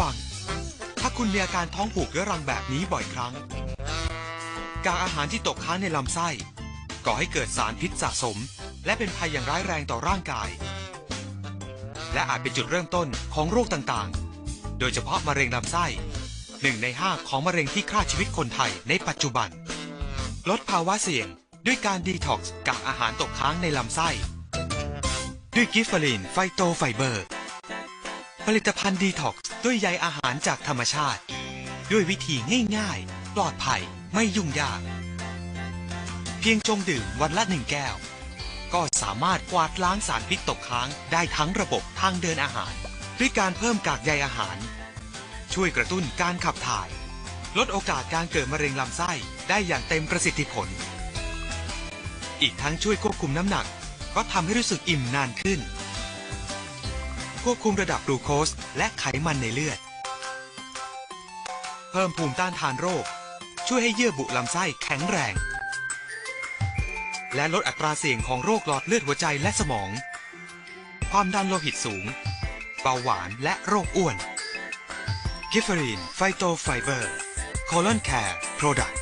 วังถ้าคุณมีอาการท้องผูกเรื้อรังแบบนี้บ่อยครั้ง กากอาหารที่ตกค้างในลำไส้ ก่อให้เกิดสารพิษสะสม และเป็นภัยอย่างร้ายแรงต่อร่างกาย และอาจเป็นจุดเริ่มต้นของโรคต่างๆ โดยเฉพาะมะเร็งลำไส้หนึ่งในห้าของมะเร็งที่ฆ่าชีวิตคนไทยในปัจจุบัน ลดภาวะเสี่ยงด้วยการดีท็อกซ์กากอาหารตกค้างในลำไส้ ด้วยกิฟเฟอรีนไฟโตไฟเบอร์ ผลิตภัณฑ์ดีท็อกซ์ ด้วยใยอาหารจากธรรมชาติ ด้วยวิธีง่ายๆ ปลอดภัยไม่ยุ่งยาก เพียงจงดื่มวันละหนึ่งแก้ว ก็สามารถกวาดล้างสารพิษตกค้างได้ทั้งระบบทางเดินอาหาร ด้วยการเพิ่มกากใยอาหาร ช่วยกระตุ้นการขับถ่าย ลดโอกาสการเกิดมะเร็งลำไส้ได้อย่างเต็มประสิทธิผล อีกทั้งช่วยควบคุมน้ำหนัก ก็ทำให้รู้สึกอิ่มนานขึ้น ควบคุมระดับกลูโคสและไขมันในเลือด เพิ่มภูมิต้านทานโรค ช่วยให้เยื่อบุลำไส้แข็งแรง และลดอัตราเสี่ยงของโรคหลอดเลือดหัวใจและสมอง ความดันโลหิตสูง เบาหวานและโรคอ้วน กิฟเฟอรีนไฟโตไฟเบอร์ โคลอนแคร์ โปรดักต์